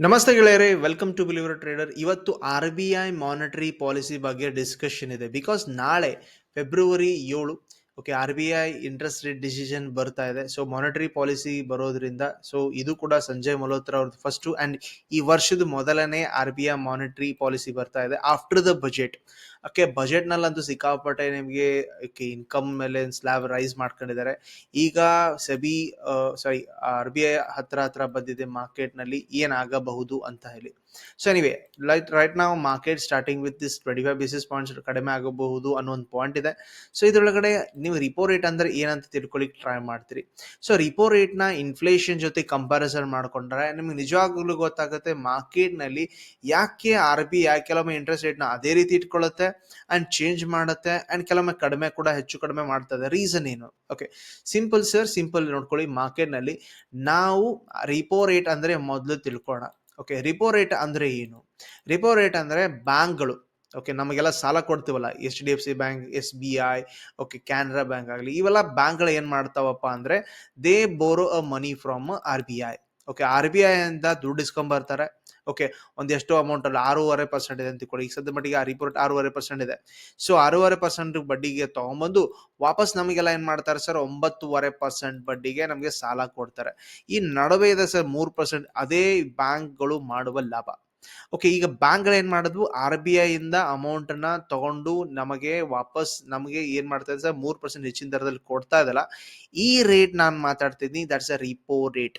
ನಮಸ್ತೆ ಗೆಳೆಯರೆ welcome to believer trader ಇವತ್ತು R B I monetary policy ಬಗ್ಗೆ ಡಿಸ್ಕಷನ್ ಇದೆ. ಬಿಕಾಸ್ ನಾಳೆ ಫೆಬ್ರವರಿ ಏಳು okay R B I interest rate decision ಬರ್ತಾ ಇದೆ. ಸೊ ಮಾನಿಟರಿ ಪಾಲಿಸಿ ಬರೋದ್ರಿಂದ ಸೊ ಇದು ಕೂಡ ಸಂಜಯ್ ಮಲ್ಹೋತ್ರ ಅವ್ರದ್ದು ಫಸ್ಟು ಅಂಡ್ ಈ ವರ್ಷದ ಮೊದಲನೇ R B I monetary policy ಬರ್ತಾ ಇದೆ after the budget okay budget ನಲ್ಲಂತೂ ಸಿಕ್ಕಾಪಟ್ಟೆ ನಿಮಗೆ ಇನ್ಕಮ್ ಮೇಲೆ ಸ್ಲ್ಯಾಬ್ ರೈಸ್ ಮಾಡ್ಕೊಂಡಿದ್ದಾರೆ. ಈಗ SEBI sorry R B I ಹತ್ರ ಹತ್ರ ಬಂದಿದೆ ಮಾರ್ಕೆಟ್ನಲ್ಲಿ ಏನಾಗಬಹುದು ಅಂತ ಹೇಳಿ. ಸೊ ಎನಿವೆ ಲೈಕ್ ರೈಟ್ ನಾವು market starting with this twenty five basis points ಕಡಿಮೆ ಆಗಬಹುದು ಅನ್ನೋ ಒಂದು ಪಾಯಿಂಟ್ ಇದೆ. ಸೊ ಇದರೊಳಗಡೆ ನೀವು ರಿಪೋ ರೇಟ್ ಅಂದ್ರೆ ಏನಂತ ತಿಳ್ಕೊಳ್ಳಿಕ್ಕೆ ಟ್ರೈ ಮಾಡ್ತೀರಿ. ಸೊ ರಿಪೋ ರೇಟ್ನ ಇನ್ಫ್ಲೇಷನ್ ಜೊತೆ ಕಂಪಾರಿಸನ್ ಮಾಡ್ಕೊಂಡ್ರೆ ನಿಮ್ಗೆ ನಿಜವಾಗ್ಲೂ ಗೊತ್ತಾಗುತ್ತೆ ಮಾರ್ಕೆಟ್ನಲ್ಲಿ ಯಾಕೆ ಆರ್ ಬಿ ಐ ಕೆಲವೊಮ್ಮೆ ಇಂಟ್ರೆಸ್ಟ್ ರೇಟ್ನ ಅದೇ ರೀತಿ ಇಟ್ಕೊಳ್ಳುತ್ತೆ ಆ್ಯಂಡ್ ಚೇಂಜ್ ಮಾಡುತ್ತೆ ಆ್ಯಂಡ್ ಕೆಲವೊಮ್ಮೆ ಕಡಿಮೆ ಕೂಡ ಹೆಚ್ಚು ಕಡಿಮೆ ಮಾಡ್ತದೆ ರೀಸನ್ ಏನು? ಓಕೆ ಸಿಂಪಲ್ ಸರ್ ಸಿಂಪಲ್ ನೋಡ್ಕೊಳ್ಳಿ ಮಾರ್ಕೆಟ್ನಲ್ಲಿ ನಾವು ರಿಪೋ ರೇಟ್ ಅಂದರೆ ಮೊದಲು ತಿಳ್ಕೊಳ್ಳೋಣ ಓಕೆ ರಿಪೋ ರೇಟ್ ಅಂದರೆ ಏನು? ರಿಪೋ ರೇಟ್ ಅಂದರೆ ಬ್ಯಾಂಕ್ಗಳು. ಓಕೆ ನಮಗೆಲ್ಲ ಸಾಲ ಕೊಡ್ತೀವಲ್ಲ? H D F C bank S B I okay Canara bank ಆಗಲಿ, ಇವೆಲ್ಲ ಬ್ಯಾಂಕ್ಗಳು ಏನು ಮಾಡ್ತಾವಪ್ಪ ಅಂದರೆ they borrow a money from R B I okay R B I ಇಂದ ದುಡ್ಡು ಇಸ್ಕೊಂಬರ್ತಾರೆ ಓಕೆ ಒಂದೆಷ್ಟೋ ಅಮೌಂಟ್ ಅಲ್ಲಿ ಆರೂವರೆ ಪರ್ಸೆಂಟ್ ಇದೆ ಅಂತ ತಿಳ್ಕೊಳ್ಳಿ ಈಗ ಸದ್ಯ ಮಟ್ಟಿಗೆ ಆ ರಿಪೋರ್ಟ್ ಆರೂವರೆ ಪರ್ಸೆಂಟ್ ಇದೆ. ಸೊ ಆರೂವರೆ ಪರ್ಸೆಂಟ್ ಬಡ್ಡಿಗೆ ತಗೊಂಬಂದು ವಾಪಸ್ ನಮಗೆಲ್ಲ ಏನು ಮಾಡ್ತಾರೆ ಸರ್ ಒಂಬತ್ತುವರೆ ಪರ್ಸೆಂಟ್ ಬಡ್ಡಿಗೆ ನಮಗೆ ಸಾಲ ಕೊಡ್ತಾರೆ. ಈ ನಡುವೆ ಇದೆ ಸರ್ ಮೂರು ಪರ್ಸೆಂಟ್ ಅದೇ ಬ್ಯಾಂಕ್ಗಳು ಮಾಡುವ ಲಾಭ. ಓಕೆ ಈಗ ಬ್ಯಾಂಕ್ಗಳು ಏನ್ ಮಾಡಿದ್ವು? ಆರ್ ಬಿ ಐ ಇಂದ ಅಮೌಂಟ್ನ ತಗೊಂಡು ನಮಗೆ ವಾಪಸ್ ನಮಗೆ ಏನ್ ಮಾಡ್ತಾ ಇದೆ ಸರ್ ಮೂರು ಪರ್ಸೆಂಟ್ ಹೆಚ್ಚಿನ ದರದಲ್ಲಿ ಕೊಡ್ತಾ ಇದಲ್ಲ. ಈ ರೇಟ್ ನಾನು ಮಾತಾಡ್ತಿದ್ದೀನಿ that's a repo rate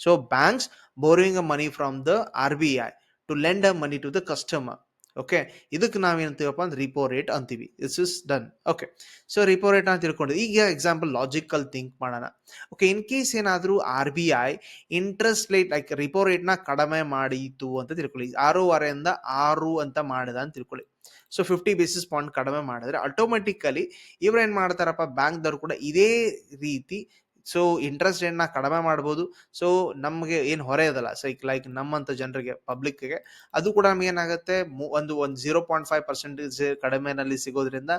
so banks borrowing a money from the R B I to lend a money to the customer okay ಇದಕ್ಕೆ ನಾವೇನಂತೀವಪ್ಪ ಅಂದ್ರೆ ರಿಪೋ ರೇಟ್ ಅಂತೀವಿ. Is is done okay so repo rate ಅಂತ ತಿಳ್ಕೊಂಡು ಈಗ example logical think ಮಾಡೋಣ. Okay in case ಏನಾದರೂ R B I interest rate like repo ರೇಟ್ನ ಕಡಿಮೆ ಮಾಡಿತು ಅಂತ ತಿಳ್ಕೊಳ್ಳಿ. ಆರೂವರೆಯಿಂದ ಆರು ಅಂತ ಮಾಡಿದ ಅಂತ ತಿಳ್ಕೊಳ್ಳಿ. ಸೊ ಫಿಫ್ಟಿ ಬೇಸಿಸ್ ಪಾಯಿಂಟ್ ಕಡಿಮೆ ಮಾಡಿದ್ರೆ ಆಟೋಮೆಟಿಕಲಿ ಇವ್ರು ಏನು ಮಾಡ್ತಾರಪ್ಪ ಬ್ಯಾಂಕ್ದವ್ರು ಕೂಡ ಇದೇ ರೀತಿ ಸೊ ಇಂಟ್ರೆಸ್ಟ್ ರೇಟ್ನ ಕಡಿಮೆ ಮಾಡ್ಬೋದು. ಸೊ ನಮಗೆ ಏನು ಹೊರೆ ಸೊ ಲೈಕ್ ನಮ್ಮಂತ ಜನರಿಗೆ ಪಬ್ಲಿಕ್ಗೆ ಅದು ಕೂಡ ನಮ್ಗೆ ಏನಾಗುತ್ತೆ? ಮು- ಒಂದು ಒಂದು ಜೀರೋ ಪಾಯಿಂಟ್ ಫೈವ್ ಪರ್ಸೆಂಟೇಜ್ ಕಡಿಮೆನಲ್ಲಿ ಸಿಗೋದ್ರಿಂದ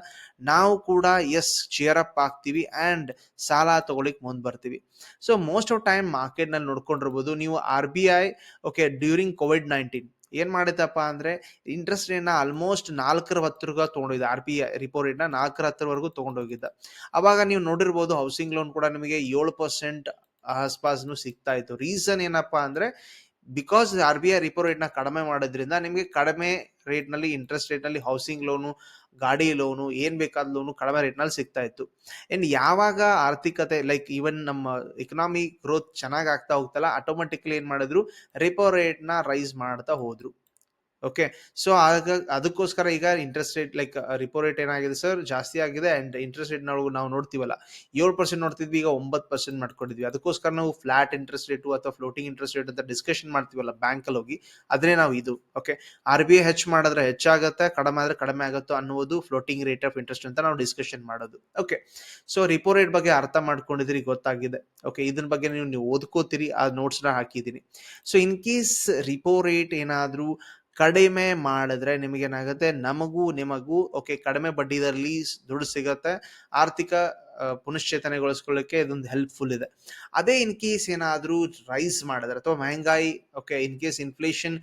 ನಾವು ಕೂಡ ಎಸ್ ಚೇರ್ ಅಪ್ ಆಗ್ತೀವಿ ಅಂಡ್ ಸಾಲ ತಗೊಳಿಕ್ ಮುಂದೆ ಬರ್ತೀವಿ. ಸೊ ಮೋಸ್ಟ್ ಆಫ್ ಟೈಮ್ ಮಾರ್ಕೆಟ್ನಲ್ಲಿ ನೋಡ್ಕೊಂಡಿರ್ಬೋದು. ನೀವು R B I okay during Covid nineteen ಏನ್ ಮಾಡಿದಪ್ಪ ಅಂದ್ರೆ ಇಂಟ್ರೆಸ್ಟ್ ರೇಟ್ನ ಆಲ್ಮೋಸ್ಟ್ ನಾಲ್ಕರ ಹತ್ತಿರ ತಗೊಂಡೋಗಿದ್ದ. ಆರ್ ಪಿ ರಿಪೋ ರೇಟ್ನ ನಾಲ್ಕರ ಹತ್ತಿರವರೆಗೂ ತಗೊಂಡೋಗಿದ್ದ. ಅವಾಗ ನೀವು ನೋಡಿರ್ಬೋದು ಹೌಸಿಂಗ್ ಲೋನ್ ಕೂಡ ನಿಮಗೆ ಏಳು ಪರ್ಸೆಂಟ್ ಆಸ್ಪಾಸ್ನು ಸಿಗ್ತಾ ಇತ್ತು. ರೀಸನ್ ಏನಪ್ಪಾ ಅಂದ್ರೆ because R B I repo ನ ಕಡಿಮೆ ಮಾಡೋದ್ರಿಂದ ನಿಮಗೆ ಕಡಿಮೆ ರೇಟ್ನಲ್ಲಿ ಇಂಟ್ರೆಸ್ಟ್ ರೇಟ್ನಲ್ಲಿ ಹೌಸಿಂಗ್ ಲೋನು ಗಾಡಿ ಲೋನು ಏನ್ ಬೇಕಾದ ಲೋನು ಕಡಿಮೆ ರೇಟ್ನಲ್ಲಿ ಸಿಗ್ತಾ ಇತ್ತು. ಅಂಡ್ ಯಾವಾಗ ಆರ್ಥಿಕತೆ ಲೈಕ್ ಈವನ್ ನಮ್ಮ ಎಕನಾಮಿ ಗ್ರೋತ್ ಚೆನ್ನಾಗಿ ಆಗ್ತಾ ಹೋಗ್ತಲ್ಲ ಆಟೋಮೆಟಿಕ್ಲಿ ಏನು ಮಾಡಿದ್ರು ರಿಪೋ ರೇಟ್ನ ರೈಸ್ ಮಾಡ್ತಾ ಹೋದ್ರು. ಓಕೆ ಸೊ ಆಗ, ಅದಕ್ಕೋಸ್ಕರ ಈಗ interest rate like repo rate ಏನಾಗಿದೆ ಸರ್ ಜಾಸ್ತಿ ಆಗಿದೆ ಅಂಡ್ ಇಂಟ್ರೆಸ್ಟ್ ರೇಟ್ ನಾವು ನಾವು ನೋಡ್ತೀವಲ್ಲ. ಏಳು ಪರ್ಸೆಂಟ್ ನೋಡ್ತಿದ್ವಿ, ಈಗ ಒಂಬತ್ತು ಪರ್ಸೆಂಟ್ ಮಾಡ್ಕೊಂಡಿದ್ವಿ. ಅದಕ್ಕೋಸ್ಕರ ನಾವು ಫ್ಲಾಟ್ ಇಂಟ್ರೆಸ್ಟ್ ರೇಟು ಅಥವಾ ಫ್ಲೋಟಿಂಗ್ ಇಂಟ್ರೆಸ್ಟ್ ರೇಟ್ ಅಂತ ಡಿಸ್ಕಷನ್ ಮಾಡ್ತೀವಲ್ಲ ಬ್ಯಾಂಕ್ ಅಲ್ಲಿ ಹೋಗಿ, ಅದನ್ನೇ ನಾವು ಇದು. ಓಕೆ ಆರ್ ಬಿ ಐ ಹೆಚ್ ಮಾಡಿದ್ರೆ ಹೆಚ್ಚಾಗುತ್ತೆ, ಕಡಿಮೆ ಆದ್ರೆ ಕಡಿಮೆ ಆಗುತ್ತೋ ಅನ್ನುವುದು ಫ್ಲೋಟಿಂಗ್ ರೇಟ್ ಆಫ್ ಇಂಟ್ರೆಸ್ಟ್ ಅಂತ ನಾವು ಡಿಸ್ಕಷನ್ ಮಾಡೋದು. ಓಕೆ ಸೊ ರಿಪೋ ರೇಟ್ ಬಗ್ಗೆ ಅರ್ಥ ಮಾಡ್ಕೊಂಡಿದ್ರಿ ಗೊತ್ತಾಗಿದೆ. ಓಕೆ ಇದ್ರ ಬಗ್ಗೆ ನೀವು ನೀವು ಓದ್ಕೋತೀರಿ, ಆ ನೋಟ್ಸ್ನ ಹಾಕಿದೀನಿ so in case repo rate ಏನಾದ್ರೂ ಕಡಿಮೆ ಮಾಡಿದ್ರೆ ನಿಮಗೇನಾಗುತ್ತೆ ನಮಗೂ ನಿಮಗೂ ಓಕೆ ಕಡಿಮೆ ಬಡ್ಡಿದರಲ್ಲಿ ದುಡ್ಡು ಸಿಗುತ್ತೆ. ಆರ್ಥಿಕ ಆ, ಇದೊಂದು ಹೆಲ್ಪ್ಫುಲ್ ಇದೆ. ಅದೇ ಇನ್ ಕೇಸ್ ಏನಾದರೂ ರೈಸ್ ಮಾಡಿದ್ರೆ ಅಥವಾ ಮಹಂಗಾಯಿ ಓಕೆ ಇನ್ ಕೇಸ್ ಇನ್ಫ್ಲೇಷನ್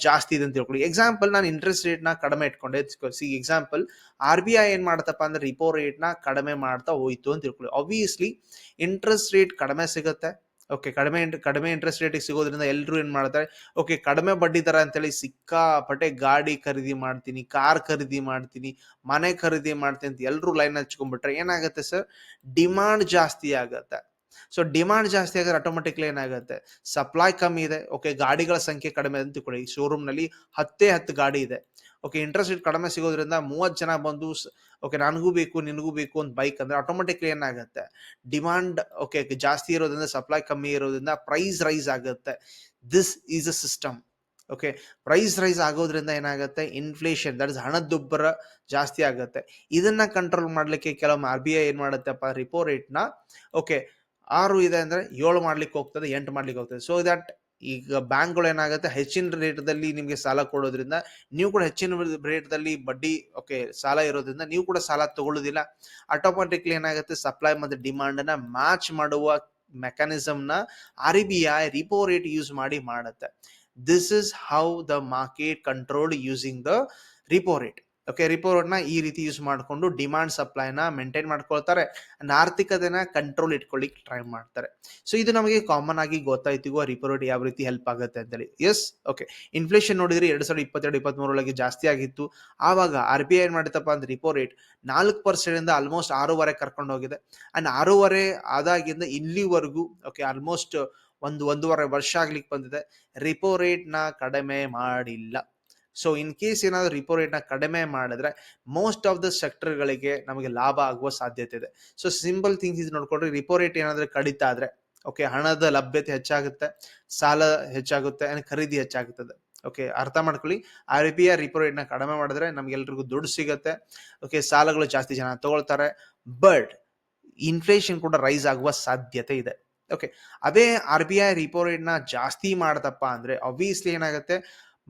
ಜಾಸ್ತಿ ಇದೆ ಅಂತ ತಿಳ್ಕೊಳ್ಳಿ. ಎಕ್ಸಾಂಪಲ್ ನಾನು ಇಂಟ್ರೆಸ್ಟ್ ರೇಟ್ನ ಕಡಿಮೆ ಇಟ್ಕೊಂಡೆ. See example R B I ಏನು ಮಾಡತ್ತಪ್ಪ ಅಂದ್ರೆ ರಿಪೋ ರೇಟ್ನ ಕಡಿಮೆ ಮಾಡ್ತಾ ಹೋಯ್ತು ಅಂತ ತಿಳ್ಕೊಳ್ಳಿ. ಆಬ್ವಿಯಸ್ಲಿ ಇಂಟ್ರೆಸ್ಟ್ ರೇಟ್ ಕಡಿಮೆ ಸಿಗುತ್ತೆ. ಓಕೆ ಕಡಿಮೆ ಕಡಿಮೆ ಇಂಟ್ರೆಸ್ಟ್ ರೇಟಿಗೆ ಸಿಗೋದ್ರಿಂದ ಎಲ್ಲರೂ ಏನು ಮಾಡ್ತಾರೆ? ಓಕೆ ಕಡಿಮೆ ಬಡ್ಡಿ ದರ ಅಂತೇಳಿ ಸಿಕ್ಕಾಪಟ್ಟೆ ಗಾಡಿ ಖರೀದಿ ಮಾಡ್ತೀನಿ ಕಾರ್ ಖರೀದಿ ಮಾಡ್ತೀನಿ, ಮನೆ ಖರೀದಿ ಮಾಡ್ತೀನಿ ಅಂತ ಎಲ್ಲರೂ ಲೈನ್ ಹಚ್ಕೊಂಡ್ಬಿಟ್ರೆ ಏನಾಗುತ್ತೆ ಸರ್ ಡಿಮಾಂಡ್ ಜಾಸ್ತಿ ಆಗುತ್ತೆ. ಸೊ ಡಿಮಾಂಡ್ ಜಾಸ್ತಿ ಆಗಿದ್ರೆ ಆಟೋಮೆಟಿಕ್ಲಿ ಏನಾಗುತ್ತೆ? ಸಪ್ಲೈ ಕಮ್ಮಿ ಇದೆ. ಓಕೆ ಗಾಡಿಗಳ ಸಂಖ್ಯೆ ಕಡಿಮೆ ಅಂತ ತಿಳ್ಕೊಳ್ಳಿ. ಶೋರೂಮ್ನಲ್ಲಿ ಹತ್ತೇ ಹತ್ತು ಗಾಡಿ ಇದೆ. ಓಕೆ ಇಂಟ್ರೆಸ್ಟ್ ರೇಟ್ ಕಡಿಮೆ ಸಿಗೋದ್ರಿಂದ ಮೂವತ್ತು ಜನ ಬಂದು ಓಕೆ ನನಗೂ ಬೇಕು, ನಿನಗೂ ಬೇಕು ಒಂದು ಬೈಕ್ ಅಂದರೆ ಆಟೋಮೆಟಿಕ್ಲಿ ಏನಾಗುತ್ತೆ? ಡಿಮಾಂಡ್ ಓಕೆ ಜಾಸ್ತಿ ಇರೋದ್ರಿಂದ ಸಪ್ಲೈ ಕಮ್ಮಿ ಇರೋದ್ರಿಂದ ಪ್ರೈಸ್ ರೈಸ್ ಆಗುತ್ತೆ. This is a system okay price rise ಆಗೋದ್ರಿಂದ ಏನಾಗುತ್ತೆ? ಇನ್ಫ್ಲೇಷನ್ ದಟ್ ಇಸ್ ಹಣದುಬ್ಬರ ಜಾಸ್ತಿ ಆಗುತ್ತೆ. ಇದನ್ನ ಕಂಟ್ರೋಲ್ ಮಾಡ್ಲಿಕ್ಕೆ ಕೆಲವೊಮ್ಮೆ ಆರ್ ಬಿ ಐ ಏನ್ ಮಾಡುತ್ತಪ್ಪ? ರಿಪೋ ರೇಟ್ನ ಓಕೆ ಆರು ಇದೆ ಅಂದರೆ ಏಳು ಮಾಡ್ಲಿಕ್ಕೆ ಹೋಗ್ತದೆ, ಎಂಟು ಮಾಡ್ಲಿಕ್ಕೆ ಹೋಗ್ತದೆ. ಸೊ ದಟ್ ಈಗ ಬ್ಯಾಂಕ್ಗಳು ಏನಾಗುತ್ತೆ ಹೆಚ್ಚಿನ ರೇಟ್ದಲ್ಲಿ ನಿಮಗೆ ಸಾಲ ಕೊಡೋದ್ರಿಂದ ನೀವು ಕೂಡ ಹೆಚ್ಚಿನ ರೇಟ್ದಲ್ಲಿ ಬಡ್ಡಿ, ಓಕೆ, ಸಾಲ ಇರೋದ್ರಿಂದ ನೀವು ಕೂಡ ಸಾಲ ತಗೊಳ್ಳೋದಿಲ್ಲ. ಆಟೋಮೆಟಿಕ್ಲಿ ಏನಾಗುತ್ತೆ ಸಪ್ಲೈ ಮತ್ತು ಡಿಮಾಂಡ್ನ ಮ್ಯಾಚ್ ಮಾಡುವ ಮೆಕ್ಯಾನಿಸಮ್ನ R B I repo rate use ಮಾಡಿ ಮಾಡುತ್ತೆ. This is how the market control using the repo rate okay repo ರೇಟ್ನ ಈ ರೀತಿ ಯೂಸ್ ಮಾಡಿಕೊಂಡು ಡಿಮಾಂಡ್ ಸಪ್ಲೈನ ಮೇಂಟೈನ್ ಮಾಡ್ಕೊಳ್ತಾರೆ. ಆರ್ಥಿಕತೆನ ಕಂಟ್ರೋಲ್ ಇಟ್ಕೊಳ್ಳಿಕ್ಕೆ ಟ್ರೈ ಮಾಡ್ತಾರೆ. ಸೊ ಇದು ನಮಗೆ ಕಾಮನ್ ಆಗಿ ಗೊತ್ತಾಯ್ತಿಗೋ ರಿಪೋ ರೇಟ್ ಯಾವ ರೀತಿ ಹೆಲ್ಪ್ ಆಗುತ್ತೆ ಅಂತೇಳಿ. ಎಸ್ ಓಕೆ ಇನ್ಫ್ಲೇಷನ್ ನೋಡಿದ್ರೆ ಎರಡು ಸಾವಿರದ ಇಪ್ಪತ್ತೆರಡು ಇಪ್ಪತ್ತ್ಮೂರೊಳಗೆ ಜಾಸ್ತಿ ಆಗಿತ್ತು. ಆವಾಗ ಆರ್ ಬಿ ಐ ಏನ್ ಮಾಡಿತಪ್ಪ ಅಂದ್ರೆ ರಿಪೋ ರೇಟ್ ನಾಲ್ಕು ಪರ್ಸೆಂಟ್ ಇಂದ ಆಲ್ಮೋಸ್ಟ್ ಆರೂವರೆ ಕರ್ಕೊಂಡು ಹೋಗಿದೆ. ಅಂಡ್ ಆರೂವರೆ ಆದಾಗಿಂದ ಇಲ್ಲಿವರೆಗೂ ಓಕೆ ಆಲ್ಮೋಸ್ಟ್ ಒಂದು, ಒಂದೂವರೆ ವರ್ಷ ಆಗ್ಲಿಕ್ಕೆ ಬಂದಿದೆ. ರಿಪೋ ರೇಟ್ನ ಕಡಿಮೆ ಮಾಡಿಲ್ಲ. ಸೊ ಇನ್ ಕೇಸ್ ಏನಾದರೂ ರಿಪೋ ರೇಟ್ನ ಕಡಿಮೆ ಮಾಡಿದ್ರೆ ಮೋಸ್ಟ್ ಆಫ್ ದ ಸೆಕ್ಟರ್ಗಳಿಗೆ ನಮಗೆ ಲಾಭ ಆಗುವ ಸಾಧ್ಯತೆ ಇದೆ. ಸೊ ಸಿಂಪಲ್ ಥಿಂಗ್ಸ್ ಇದು ನೋಡ್ಕೊಂಡ್ರೆ ರಿಪೋ ರೇಟ್ ಏನಾದರೂ ಕಡಿತ ಆದರೆ ಓಕೆ ಹಣದ ಲಭ್ಯತೆ ಹೆಚ್ಚಾಗುತ್ತೆ, ಸಾಲ ಹೆಚ್ಚಾಗುತ್ತೆ ಆ್ಯಂಡ್ ಖರೀದಿ ಹೆಚ್ಚಾಗುತ್ತದೆ. ಓಕೆ ಅರ್ಥ ಮಾಡ್ಕೊಳ್ಳಿ. ಆರ್ ಬಿ ಐ ರಿಪೋ ರೇಟ್ನ ಕಡಿಮೆ ಮಾಡಿದ್ರೆ ನಮ್ಗೆಲ್ರಿಗೂ ದುಡ್ಡು ಸಿಗುತ್ತೆ. ಓಕೆ ಸಾಲಗಳು ಜಾಸ್ತಿ ಜನ ತಗೊಳ್ತಾರೆ ಬಟ್ ಇನ್ಫ್ಲೇಷನ್ ಕೂಡ ರೈಸ್ ಆಗುವ ಸಾಧ್ಯತೆ ಇದೆ. ಓಕೆ ಅದೇ ಆರ್ ಬಿ ಐ ರಿಪೋ ರೇಟ್ನ ಜಾಸ್ತಿ ಮಾಡ್ದಪ್ಪ ಅಂದ್ರೆ ಅಬ್ವಿಯಸ್ಲಿ ಏನಾಗುತ್ತೆ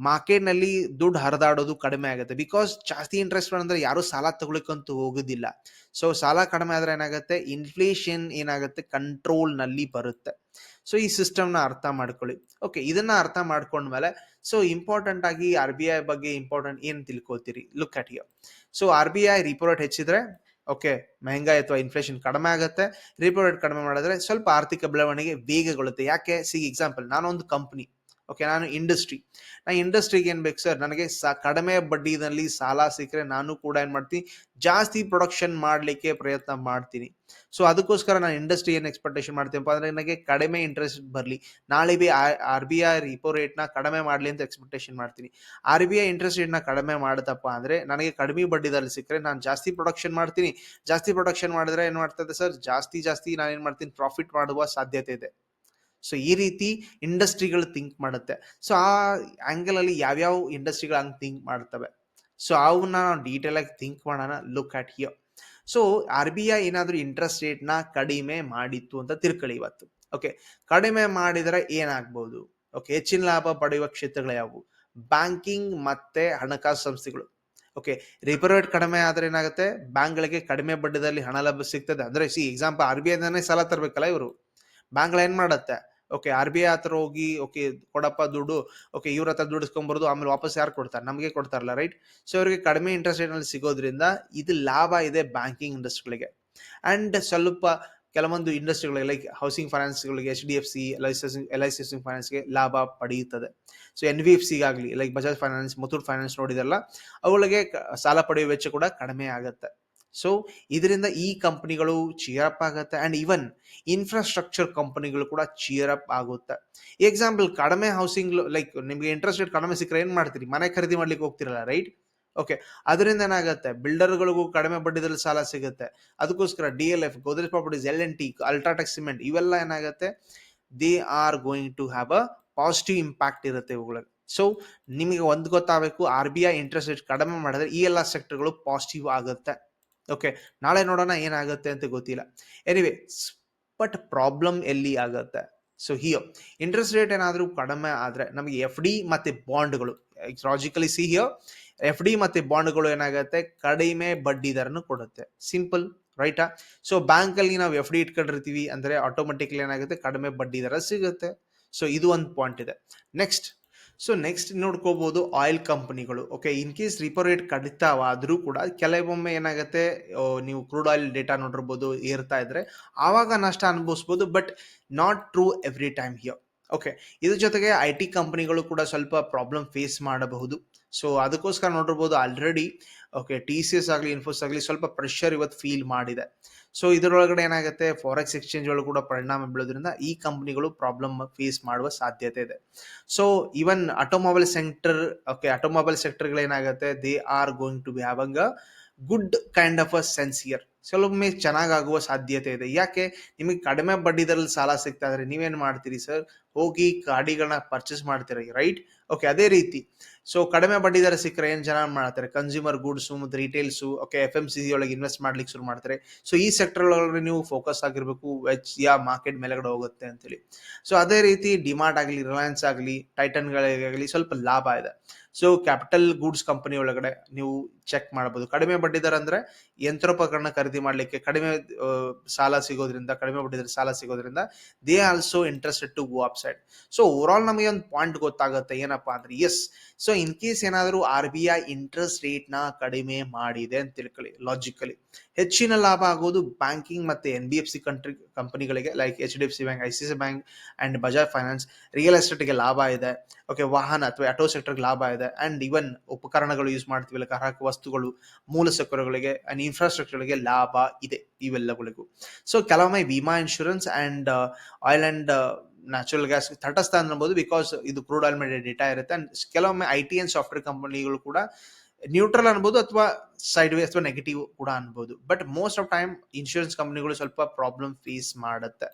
ಮಾರ್ಕೆಟ್ನಲ್ಲಿ ದುಡ್ಡು ಹರಿದಾಡೋದು ಕಡಿಮೆ ಆಗುತ್ತೆ. ಬಿಕಾಸ್ ಜಾಸ್ತಿ ಇಂಟ್ರೆಸ್ಟ್ ಅಂದ್ರೆ ಯಾರು ಸಾಲ ತಗೊಳಕಂತೂ ಹೋಗೋದಿಲ್ಲ. ಸೊ ಸಾಲ ಕಡಿಮೆ ಆದ್ರೆ ಏನಾಗುತ್ತೆ? ಇನ್ಫ್ಲೇಷನ್ ಏನಾಗುತ್ತೆ? ಕಂಟ್ರೋಲ್ನಲ್ಲಿ ಬರುತ್ತೆ. ಸೊ ಈ ಸಿಸ್ಟಮ್ನ ಅರ್ಥ ಮಾಡ್ಕೊಳ್ಳಿ. ಓಕೆ ಇದನ್ನ ಅರ್ಥ ಮಾಡ್ಕೊಂಡ್ಮೇಲೆ ಸೊ ಇಂಪಾರ್ಟೆಂಟ್ ಆಗಿ ಆರ್ ಬಿ ಐ ಬಗ್ಗೆ ಇಂಪಾರ್ಟೆಂಟ್ ಏನ್ ತಿಳ್ಕೊತೀರಿ? Look at you so R B I repo rate ಹೆಚ್ಚಿದ್ರೆ ಓಕೆ ಮಹಂಗಾಯಿ ಅಥವಾ ಇನ್ಫ್ಲೇಷನ್ ಕಡಿಮೆ ಆಗುತ್ತೆ. ರಿಪೋ ರೇಟ್ ಕಡಿಮೆ ಮಾಡಿದ್ರೆ ಸ್ವಲ್ಪ ಆರ್ಥಿಕ ಬೆಳವಣಿಗೆ ವೇಗಗೊಳ್ಳುತ್ತೆ. ಯಾಕೆ? ಸಿ ಎಕ್ಸಾಂಪಲ್ ನಾನೊಂದು ಕಂಪ್ನಿ ಓಕೆ ನಾನು ಇಂಡಸ್ಟ್ರಿ ನಾ ಇಂಡಸ್ಟ್ರಿಗೆ ಏನು ಬೇಕು ಸರ್ ನನಗೆ ಸ, ಕಡಿಮೆ ಬಡ್ಡಿನಲ್ಲಿ ಸಾಲ ಸಿಕ್ಕರೆ ನಾನು ಕೂಡ ಏನು ಮಾಡ್ತೀನಿ? ಜಾಸ್ತಿ ಪ್ರೊಡಕ್ಷನ್ ಮಾಡಲಿಕ್ಕೆ ಪ್ರಯತ್ನ ಮಾಡ್ತೀನಿ. ಸೊ ಅದಕ್ಕೋಸ್ಕರ ನಾನು ಇಂಡಸ್ಟ್ರಿ ಏನು ಎಕ್ಸ್ಪೆಕ್ಟೇಷನ್ ಮಾಡ್ತೀನಪ್ಪ ಅಂದರೆ ನನಗೆ ಕಡಿಮೆ ಇಂಟ್ರೆಸ್ಟ್ ಬರಲಿ. ನಾಳೆ B R B I repo ರೇಟ್ನ ಕಡಿಮೆ ಮಾಡಲಿ ಅಂತ ಎಕ್ಸ್ಪೆಕ್ಟೇಷನ್ ಮಾಡ್ತೀನಿ. ಆರ್ ಬಿ ಐ ಇಂಟ್ರೆಸ್ಟ್ ರೇಟ್ನ ಕಡಿಮೆ ಮಾಡುತ್ತಪ್ಪ ಅಂದರೆ ನನಗೆ ಕಡಿಮೆ ಬಡ್ಡಿದಲ್ಲಿ ಸಿಕ್ಕರೆ ನಾನು ಜಾಸ್ತಿ ಪ್ರೊಡಕ್ಷನ್ ಮಾಡ್ತೀನಿ. ಜಾಸ್ತಿ ಪ್ರೊಡಕ್ಷನ್ ಮಾಡಿದ್ರೆ ಏನು ಮಾಡ್ತದೆ ಸರ್ ಜಾಸ್ತಿ ಜಾಸ್ತಿ ನಾನು ಏನು ಮಾಡ್ತೀನಿ? ಪ್ರಾಫಿಟ್ ಮಾಡುವ ಸಾಧ್ಯತೆ ಇದೆ. ಸೊ ಈ ರೀತಿ ಇಂಡಸ್ಟ್ರಿಗಳು ಥಿಂಕ್ ಮಾಡುತ್ತೆ. ಸೊ ಆ ಆ್ಯಂಗಲಲ್ಲಿ ಯಾವ್ಯಾವ ಇಂಡಸ್ಟ್ರಿಗಳು ಹಂಗೆ ಥಿಂಕ್ ಮಾಡ್ತವೆ? ಸೊ ಅವನ್ನ ನಾವು ಡೀಟೇಲ್ ಆಗಿ ಥಿಂಕ್ ಮಾಡೋಣ. Look at here so R B I ಏನಾದರೂ ಇಂಟ್ರೆಸ್ಟ್ ರೇಟ್ನ ಕಡಿಮೆ ಮಾಡಿತ್ತು ಅಂತ ತಿರ್ಕಳಿ ಇವತ್ತು. ಓಕೆ ಕಡಿಮೆ ಮಾಡಿದರೆ ಏನಾಗ್ಬೋದು? ಓಕೆ ಹೆಚ್ಚಿನ ಲಾಭ ಪಡೆಯುವ ಕ್ಷೇತ್ರಗಳು ಯಾವುವು? ಬ್ಯಾಂಕಿಂಗ್ ಮತ್ತೆ ಹಣಕಾಸು ಸಂಸ್ಥೆಗಳು. ಓಕೆ ರಿಪೋ ರೇಟ್ ಕಡಿಮೆ ಆದ್ರೆ ಏನಾಗುತ್ತೆ? ಬ್ಯಾಂಕ್ಗಳಿಗೆ ಕಡಿಮೆ ಬಡ್ಡಿದಲ್ಲಿ ಹಣ ಲಭ್ಯ ಸಿಗ್ತದೆ. ಅಂದ್ರೆ ಸಿ ಎಕ್ಸಾಂಪಲ್ ಆರ್ ಬಿ ಐನೇ ಸಾಲ ತರಬೇಕಲ್ಲ ಇವರು? ಬ್ಯಾಂಕ್ಗಳು ಏನು ಮಾಡತ್ತೆ? ಓಕೆ, ಆರ್ ಬಿ ಐ ಹತ್ರ ಹೋಗಿ, ಓಕೆ, ಕೊಡಪ್ಪ ದುಡ್ಡು, ಓಕೆ, ಇವ್ರ ಹತ್ರ ದುಡ್ಡಿಸ್ಕೊಂಬರೋದು ಆಮೇಲೆ ವಾಪಸ್ ಯಾರು ಕೊಡ್ತಾರೆ? ನಮಗೆ ಕೊಡ್ತಾರಲ್ಲ ರೈಟ್ ಸೊ ಅವರಿಗೆ ಕಡಿಮೆ ಇಂಟ್ರೆಸ್ಟ್ ರೇಟ್ನಲ್ಲಿ ಸಿಗೋದ್ರಿಂದ ಇದು ಲಾಭ ಇದೆ ಬ್ಯಾಂಕಿಂಗ್ ಇಂಡಸ್ಟ್ರಿಗಳಿಗೆ ಅಂಡ್ ಸ್ವಲ್ಪ ಕೆಲವೊಂದು ಇಂಡಸ್ಟ್ರಿಗಳಿಗೆ like housing ಫೈನಾನ್ಸ್ಗಳಿಗೆ H D F C L I L I C ಫೈನಾನ್ಸ್ಗೆ ಲಾಭ ಪಡೆಯುತ್ತದೆ. So N V F ಸಿಗಾಗಲಿ like Bajaj finance Muthoot finance ನೋಡಿದಲ್ಲ ಅವುಗಳಿಗೆ ಸಾಲ ಪಡೆಯುವ ವೆಚ್ಚ ಕೂಡ ಕಡಿಮೆ ಆಗುತ್ತೆ. ಸೊ ಇದರಿಂದ ಈ ಕಂಪ್ನಿಗಳು ಚಿಯರಪ್ ಆಗುತ್ತೆ. ಅಂಡ್ ಇವನ್ ಇನ್ಫ್ರಾಸ್ಟ್ರಕ್ಚರ್ ಕಂಪನಿಗಳು ಕೂಡ ಚಿಯರಪ್ ಆಗುತ್ತೆ. ಎಕ್ಸಾಂಪಲ್ ಕಡಿಮೆ ಹೌಸಿಂಗ್ ಲೈಕ್ ನಿಮಗೆ ಇಂಟ್ರೆಸ್ಟ್ ರೇಟ್ ಕಡಿಮೆ ಸಿಕ್ಕರೆ ಏನು ಮಾಡ್ತೀರಿ? ಮನೆ ಖರೀದಿ ಮಾಡ್ಲಿಕ್ಕೆ ಹೋಗ್ತಿರಲ್ಲ ರೈಟ್ ಓಕೆ ಅದರಿಂದ ಏನಾಗುತ್ತೆ? ಬಿಲ್ಡರ್ಗಳಿಗೂ ಕಡಿಮೆ ಬಡ್ಡಿದಲ್ಲಿ ಸಾಲ ಸಿಗುತ್ತೆ. ಅದಕ್ಕೋಸ್ಕರ D L F Godrej properties L N T UltraTech cement ಇವೆಲ್ಲ ಏನಾಗುತ್ತೆ? They are going to have a positive impact ಇರುತ್ತೆ ಇವುಗಳಿಗೆ ಸೊ ನಿಮಗೆ ಒಂದು ಗೊತ್ತಾಗಬೇಕು R B I interest rate ಕಡಿಮೆ ಮಾಡಿದ್ರೆ ಈ ಎಲ್ಲ ಸೆಕ್ಟರ್ಗಳು ಪಾಸಿಟಿವ್ ಆಗುತ್ತೆ. ಓಕೆ ನಾಳೆ ನೋಡೋಣ ಏನಾಗುತ್ತೆ ಅಂತ ಗೊತ್ತಿಲ್ಲ. ಎನಿವೆ ಬಟ್ ಪ್ರಾಬ್ಲಮ್ ಎಲ್ಲಿ ಆಗುತ್ತೆ? ಸೊ ಹಿಯೋ ಇಂಟ್ರೆಸ್ಟ್ ರೇಟ್ ಏನಾದರೂ ಕಡಿಮೆ ಆದರೆ ನಮಗೆ ಎಫ್ ಡಿ ಮತ್ತು ಬಾಂಡ್ಗಳು logically see here F D ಮತ್ತು ಬಾಂಡ್ಗಳು ಏನಾಗುತ್ತೆ? ಕಡಿಮೆ ಬಡ್ಡಿ ದರನು ಕೊಡುತ್ತೆ. ಸಿಂಪಲ್ ರೈಟಾ ಸೊ ಬ್ಯಾಂಕಲ್ಲಿ ನಾವು ಎಫ್ ಡಿ ಇಟ್ಕೊಂಡಿರ್ತೀವಿ ಅಂದರೆ ಆಟೋಮೆಟಿಕ್ಲಿ ಏನಾಗುತ್ತೆ? ಕಡಿಮೆ ಬಡ್ಡಿ ದರ ಸಿಗುತ್ತೆ. ಸೊ ಇದು ಒಂದು ಪಾಯಿಂಟ್ ಇದೆ. ನೆಕ್ಸ್ಟ್ ಸೊ ನೆಕ್ಸ್ಟ್ ನೋಡ್ಕೋಬಹುದು ಆಯಿಲ್ ಕಂಪನಿಗಳು okay in case repo rate ಕಡಿತವಾದರೂ ಕೂಡ ಕೆಲವೊಮ್ಮೆ ಏನಾಗುತ್ತೆ ನೀವು ಕ್ರೂಡ್ ಆಯಿಲ್ ಡೇಟಾ ನೋಡಿರ್ಬೋದು, ಏರ್ತಾ ಇದ್ರೆ ಆವಾಗ ನಷ್ಟ ಅನುಭವಿಸ್ಬೋದು but not true every time here okay ಇದ್ರ ಜೊತೆಗೆ ಐ ಟಿ ಕಂಪನಿಗಳು ಕೂಡ ಸ್ವಲ್ಪ ಪ್ರಾಬ್ಲಮ್ ಫೇಸ್ ಮಾಡಬಹುದು. ಸೊ ಅದಕ್ಕೋಸ್ಕರ ನೋಡಿರ್ಬೋದು already okay T C S ಆಗಲಿ ಇನ್ಫೋಸ್ ಆಗಲಿ ಸ್ವಲ್ಪ ಪ್ರೆಷರ್ ಇವತ್ತು ಫೀಲ್ ಮಾಡಿದೆ. ಸೊ ಇದರೊಳಗಡೆ ಏನಾಗುತ್ತೆ? ಫಾರೆಕ್ಸ್ ಎಕ್ಸ್ಚೇಂಜ್ ಒಳಗೆ ಕೂಡ ಪರಿಣಾಮ ಬೀಳೋದ್ರಿಂದ ಈ ಕಂಪನಿಗಳು ಪ್ರಾಬ್ಲಮ್ ಫೇಸ್ ಮಾಡುವ ಸಾಧ್ಯತೆ ಇದೆ. So even automobile center okay automobile ಸೆಕ್ಟರ್ಗಳು ಏನಾಗುತ್ತೆ they are going to be having a good kind of a sense year ಕೆಲವೊಮ್ಮೆ ಚೆನ್ನಾಗಾಗುವ ಸಾಧ್ಯತೆ ಇದೆ. ಯಾಕೆ? ನಿಮಗೆ ಕಡಿಮೆ ಬಡ್ಡಿ ದರಲ್ಲಿ ಸಾಲ ಸಿಗ್ತಾ ಇದ್ರೆ ನೀವೇನು ಮಾಡ್ತೀರಿ ಸರ್? ಹೋಗಿ ಗಾಡಿಗಳನ್ನ ಪರ್ಚೇಸ್ ಮಾಡ್ತೀರಿ ರೈಟ್ ಓಕೆ ಅದೇ ರೀತಿ. ಸೊ ಕಡಿಮೆ ಬಡ್ಡಿ ದರ ಸಿಕ್ಕರೆ ಏನು ಜನ ಮಾಡ್ತಾರೆ? ಕನ್ಸ್ಯೂಮರ್ ಗೂಡ್ಸು ಮತ್ತು retails okay F M C ಒಳಗೆ ಇನ್ವೆಸ್ಟ್ ಮಾಡ್ಲಿಕ್ಕೆ ಶುರು ಮಾಡ್ತಾರೆ. ಸೊ ಈ ಸೆಕ್ಟರ್ ಒಳಗಡೆ ನೀವು ಫೋಕಸ್ ಆಗಿರಬೇಕು. ವೆಚ್ ಯಾ ಮಾರ್ಕೆಟ್ ಮೇಲೆಗಡೆ ಹೋಗುತ್ತೆ ಅಂತೇಳಿ. ಸೊ ಅದೇ ರೀತಿ ಡಿಮಾರ್ಟ್ ಆಗಲಿ ರಿಲಯನ್ಸ್ ಆಗಲಿ ಟೈಟನ್ಗಳಿಗಾಗಲಿ ಸ್ವಲ್ಪ ಲಾಭ ಇದೆ. ಸೊ ಕ್ಯಾಪಿಟಲ್ ಗೂಡ್ಸ್ ಕಂಪನಿ ಒಳಗಡೆ ನೀವು ಚೆಕ್ ಮಾಡಬಹುದು ಕಡಿಮೆ ಬಡ್ಡಿ ದರ ಅಂದ್ರೆ ಯಂತ್ರೋಪಕರಣ ಖರೀದಿ ಮಾಡಲಿಕ್ಕೆ ಕಡಿಮೆ ಸಾಲ ಸಿಗೋದ್ರಿಂದ, ಕಡಿಮೆ ಬಡ್ಡಿ ದರ ಸಾಲ ಸಿಗೋದ್ರಿಂದ they also interested to go upside so overall ನಮಗೆ ಒಂದು ಪಾಯಿಂಟ್ ಗೊತ್ತಾಗುತ್ತೆ. ಏನಪ್ಪಾ ಅಂದ್ರೆ ಎಸ್ ಸೊ ಇನ್ ಕೇಸ್ ಏನಾದರೂ ಆರ್ ಬಿ ಐ ಇಂಟ್ರೆಸ್ಟ್ ರೇಟ್ನ ಕಡಿಮೆ ಮಾಡಿದೆ ಅಂತ ತಿಳ್ಕೊಳ್ಳಿ ಲಾಜಿಕಲಿ ಹೆಚ್ಚಿನ ಲಾಭ ಆಗೋದು ಬ್ಯಾಂಕಿಂಗ್ ಮತ್ತೆ N B F C country ಕಂಪನಿಗಳಿಗೆ like H D F C bank I C C bank and Bajaj finance real ಎಸ್ಟೇಟ್ಗೆ ಲಾಭ ಇದೆ. ಓಕೆ ವಾಹನ ಅಥವಾ ಆಟೋ ಸೆಕ್ಟರ್ಗೆ ಲಾಭ ಇದೆ. ಅಂಡ್ ಇವನ್ ಉಪಕರಣಗಳು ಯೂಸ್ ಮಾಡ್ತೀವಿ ಗ್ರಾಹಕ ವಸ್ತುಗಳು, ಮೂಲ ಸೌಕರ್ಯಗಳಿಗೆ ಅಂಡ್ ಇನ್ಫ್ರಾಸ್ಟ್ರಕ್ಚರ್ಗೆ ಲಾಭ ಇದೆ ಇವೆಲ್ಲಗಳಿಗೂ ಸೊ ಕೆಲವೊಮ್ಮೆ ವಿಮಾ insurance and oil and natural gas ತಟಸ್ಥ ಅನ್ಬೋದು ಬಿಕಾಸ್ ಇದು ಕ್ರೂಡ್ ಆಯಿಲ್ ಡೇಟಾ ಇರುತ್ತೆ. ಅಂಡ್ ಕೆಲವೊಮ್ಮೆ ಐ ಟಿ ಅಂಡ್ ಸಾಫ್ಟ್ವೇರ್ ಕಂಪನಿಗಳು ಕೂಡ ನ್ಯೂಟ್ರಲ್ ಅನ್ಬೋದು ಅಥವಾ ಸೈಡ್ ವೇ ಅಥವಾ ನೆಗೆಟಿವ್ ಕೂಡ ಅನ್ಬೋದು. But most of time insurance ಕಂಪ್ನಿಗಳು ಸ್ವಲ್ಪ ಪ್ರಾಬ್ಲಮ್ ಫೇಸ್ ಮಾಡುತ್ತೆ.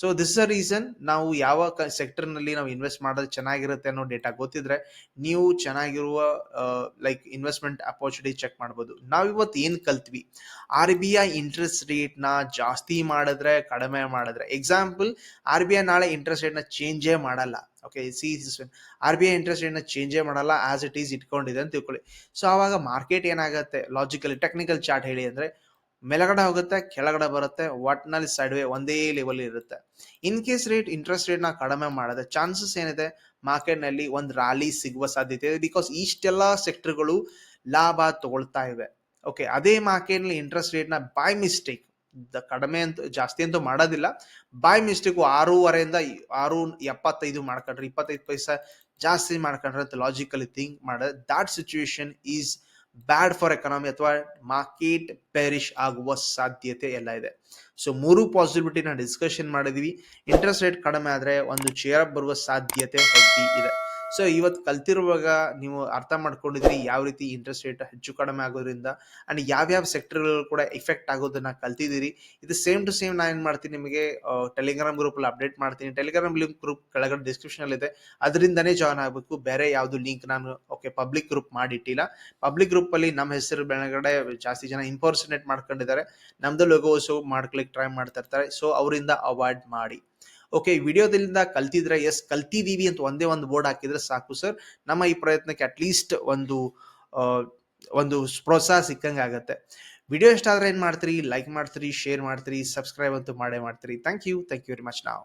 ಸೊ ದಿಸ್ ಅ ರೀಸನ್ ನಾವು ಯಾವ ಸೆಕ್ಟರ್ನಲ್ಲಿ ನಾವು ಇನ್ವೆಸ್ಟ್ ಮಾಡೋದು ಚೆನ್ನಾಗಿರುತ್ತೆ ಅನ್ನೋ ಡೇಟಾ ಗೊತ್ತಿದ್ರೆ ನೀವು ಚೆನ್ನಾಗಿರುವ ಲೈಕ್ ಇನ್ವೆಸ್ಟ್ಮೆಂಟ್ ಅಪರ್ಚುನಿಟಿ ಚೆಕ್ ಮಾಡ್ಬೋದು. ನಾವು ಇವತ್ತು ಏನು ಕಲ್ತ್ವಿ? ಆರ್ ಬಿ ಐ ಇಂಟ್ರೆಸ್ಟ್ ರೇಟ್ನ ಜಾಸ್ತಿ ಮಾಡಿದ್ರೆ ಕಡಿಮೆ ಮಾಡಿದ್ರೆ. ಎಕ್ಸಾಂಪಲ್ ಆರ್ ಬಿ ಐ ನಾಳೆ ಇಂಟ್ರೆಸ್ಟ್ ರೇಟ್ನ ಚೇಂಜೇ ಮಾಡಲ್ಲ. Okay see R B I interest ರೇಟ್ನ ಚೇಂಜೇ ಮಾಡಲ್ಲ ಆಸ್ ಇಟ್ ಈಸ್ ಇಟ್ಕೊಂಡಿದೆ ಅಂತ ತಿಳ್ಕೊಳ್ಳಿ. ಸೊ ಆವಾಗ ಮಾರ್ಕೆಟ್ ಏನಾಗುತ್ತೆ? ಲಾಜಿಕಲಿ ಟೆಕ್ನಿಕಲ್ ಚಾರ್ಟ್ ಹೇಳಿ ಅಂದರೆ, ಮೇಲಗಡೆ ಹೋಗುತ್ತೆ, ಕೆಳಗಡೆ ಬರುತ್ತೆ, ಒಟ್ನಲ್ಲಿ ಸೈಡ್ ವೇ ಒಂದೇ ಲೆವೆಲ್ ಇರುತ್ತೆ. ಇನ್ ಕೇಸ್ ರೇಟ್ ಇಂಟ್ರೆಸ್ಟ್ ರೇಟ್ನ ಕಡಿಮೆ ಮಾಡಿದ್ರೆ ಚಾನ್ಸಸ್ ಏನಿದೆ? ಮಾರ್ಕೆಟ್ನಲ್ಲಿ ಒಂದು ರ್ಯಾಲಿ ಸಿಗುವ ಸಾಧ್ಯತೆ ಇದೆ. ಬಿಕಾಸ್ ಇಷ್ಟೆಲ್ಲ ಸೆಕ್ಟರ್ಗಳು ಲಾಭ ತಗೊಳ್ತಾ ಇವೆ. ಓಕೆ ಅದೇ ಮಾರ್ಕೆಟ್ನಲ್ಲಿ ಇಂಟ್ರೆಸ್ಟ್ ರೇಟ್ನ ಬೈ ಮಿಸ್ಟೇಕ್ ಕಡಿಮೆ ಅಂತ, ಜಾಸ್ತಿ ಅಂತೂ ಮಾಡೋದಿಲ್ಲ. ಬೈ ಮಿಸ್ಟೇಕ್ ಆರೂವರೆಯಿಂದ ಆರು ಎಪ್ಪತ್ತೈದು ಮಾಡ್ಕೊಂಡ್ರೆ, ಇಪ್ಪತ್ತೈದು ಪೈಸಾ ಜಾಸ್ತಿ ಮಾಡ್ಕೊಂಡ್ರೆ ಅಂತ ಲಾಜಿಕಲಿ ಥಿಂಕ್ ಮಾಡ. That situation is bad for economy ಅಥವಾ ಮಾರ್ಕೆಟ್ ಪೆರಿಶ್ ಆಗುವ ಸಾಧ್ಯತೆ ಎಲ್ಲ ಇದೆ. ಸೊ ಮೂರು ಪಾಸಿಬಿಲಿಟಿನ ಡಿಸ್ಕಷನ್ ಮಾಡಿದೀವಿ. ಇಂಟ್ರೆಸ್ಟ್ ರೇಟ್ ಕಡಿಮೆ ಆದ್ರೆ ಒಂದು ಚೇರ್ ಬರುವ ಸಾಧ್ಯತೆ ಹೆಚ್ಚಿ ಇದೆ. ಸೊ ಇವತ್ತು ಕಲ್ತಿರುವಾಗ ನೀವು ಅರ್ಥ ಮಾಡ್ಕೊಂಡಿದ್ರಿ ಯಾವ ರೀತಿ ಇಂಟ್ರೆಸ್ಟ್ ರೇಟ್ ಹೆಚ್ಚು ಕಡಿಮೆ ಆಗೋದ್ರಿಂದ ಅಂಡ್ ಯಾವ್ಯಾವ ಸೆಕ್ಟರ್ಗಳು ಕೂಡ ಎಫೆಕ್ಟ್ ಆಗೋದನ್ನ ಕಲ್ತಿದ್ದೀರಿ. ಇದು ಸೇಮ್ ಟು ಸೇಮ್ ನಾನು ಏನ್ ಮಾಡ್ತೀನಿ ನಿಮಗೆ ಟೆಲಿಗ್ರಾಮ್ ಗ್ರೂಪ್ ಅಲ್ಲಿ ಅಪ್ಡೇಟ್ ಮಾಡ್ತೀನಿ. ಟೆಲಿಗ್ರಾಮ್ ಲಿಂಕ್ ಗ್ರೂಪ್ ಕೆಳಗಡೆ ಡಿಸ್ಕ್ರಿಪ್ಷನ್ ಇದೆ. ಅದರಿಂದನೇ ಜಾಯ್ನ್ ಆಗಬೇಕು. ಬೇರೆ ಯಾವ್ದು ಲಿಂಕ್ ನಾನು ಓಕೆ ಪಬ್ಲಿಕ್ ಗ್ರೂಪ್ ಮಾಡಿಟ್ಟಿಲ್ಲ. ಪಬ್ಲಿಕ್ ಗ್ರೂಪ್ ಅಲ್ಲಿ ನಮ್ಮ ಹೆಸರು ಬೆಳಗಡೆ ಜಾಸ್ತಿ ಜನ ಇಂಪರ್ಸನೇಟ್ ಮಾಡ್ಕೊಂಡಿದ್ದಾರೆ. ನಮ್ದು ಲೋಗೋಸು ಮಾಡ್ಕೊಳಿಕ್ ಟ್ರೈ ಮಾಡ್ತಾ ಇರ್ತಾರೆ. ಸೊ ಅವರಿಂದ ಅವಾಯ್ಡ್ ಮಾಡಿ. ಓಕೆ ವಿಡಿಯೋದಿಂದ ಕಲ್ತಿದ್ರೆ ಎಸ್, ಕಲ್ತಿದೀವಿ ಅಂತ ಒಂದೇ ಒಂದು ಬೋರ್ಡ್ ಹಾಕಿದ್ರೆ ಸಾಕು ಸರ್ ನಮ್ಮ ಈ ಪ್ರಯತ್ನಕ್ಕೆ ಅಟ್ಲೀಸ್ಟ್ ಒಂದು ಒಂದು ಪ್ರೋತ್ಸಾಹ ಸಿಕ್ಕಂಗೆ ಆಗುತ್ತೆ. ವಿಡಿಯೋ ಇಷ್ಟ ಆದರೆ ಏನು ಮಾಡ್ತೀರಿ? ಲೈಕ್ ಮಾಡ್ತೀರಿ ಶೇರ್ ಮಾಡ್ತೀರಿ ಸಬ್ಸ್ಕ್ರೈಬ್ ಅಂತೂ ಮಾಡೇ ಮಾಡ್ತೀರಿ. Thank you thank you very much ನಾವು